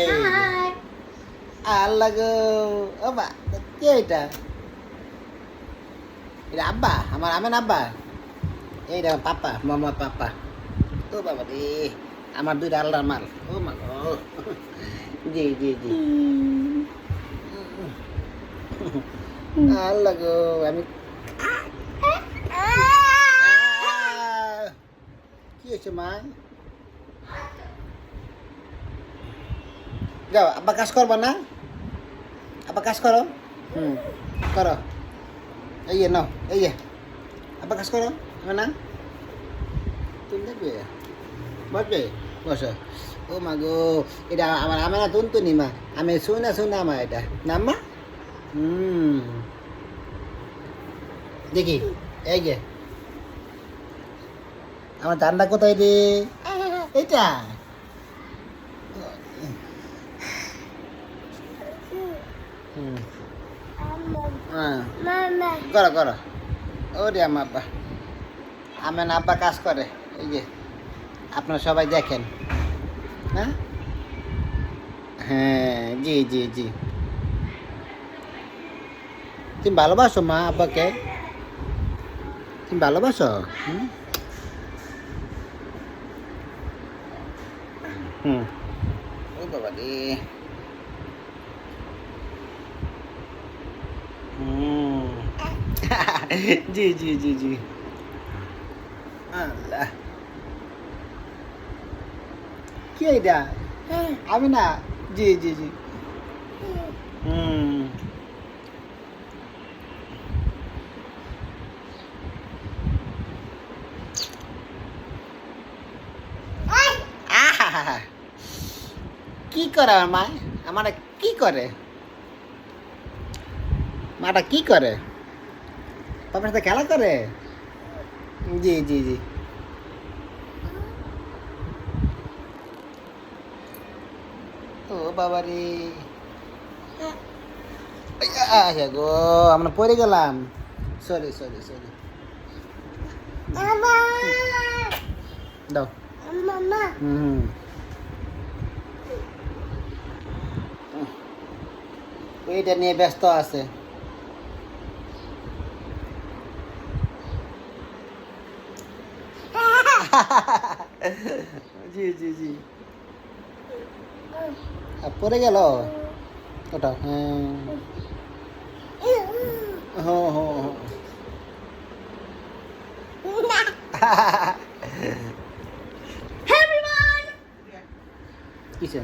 এই. আল্লাহ গো ও বা কে এটা? এটা আব্বা আমার আমেন আব্বা। এইটা আমার পাপ্পা মোহাম্মদ পাপ্পা ও বাবা রে আমার দুইটা আল্লাহর মাল। ও মা গো। জি জি জি। আল্লাহ গো আমি কি হয়েছে মা? যাও, আব্বা কাজ করবা না? আব্বা কাজ করো। হুম, করো। এই যে, নাও, এই যে। আব্বা কাজ করো না? তুমি দেখবে? বসবে? বসো। ও মা গো, এটা আমার আমার না তুনতুনি মা। আমি শুনে শুনে আমার এটা। নাম মা? হুম। দেখি, এই যে। আমার জানটা কোথায় রে? এইটা হুম হ্যাঁ Mama. করো করো ও রে আমার আব্বা। আমার আব্বা কাজ করে। এই যে আপনারা সবাই দেখেন। হ্যাঁ? হ্যাঁ জি জি জি। তুমি ভালোবাসো মা আব্বাকে? তুমি ভালোবাসো? হুম? হুম। ও বাবা রে জি জি জি জি। আল্লাহ। কি এটা আমি না জি জি জি। হুম! কি করে আমার মা? আমার কি করে? মাটা কি করে? বাবার সাথে খেলা করে? জি জি জি। ও বাবা রে আচ্ছা গো আমরা পড়ে গেলাম। Sorry sorry sorry. দাও। হুম। এইটা নিয়ে ব্যস্ত আছে। জি জি জি। পড়ে গেল? ওটা হ্যাঁ। হো হো হো Everyone. কিসে?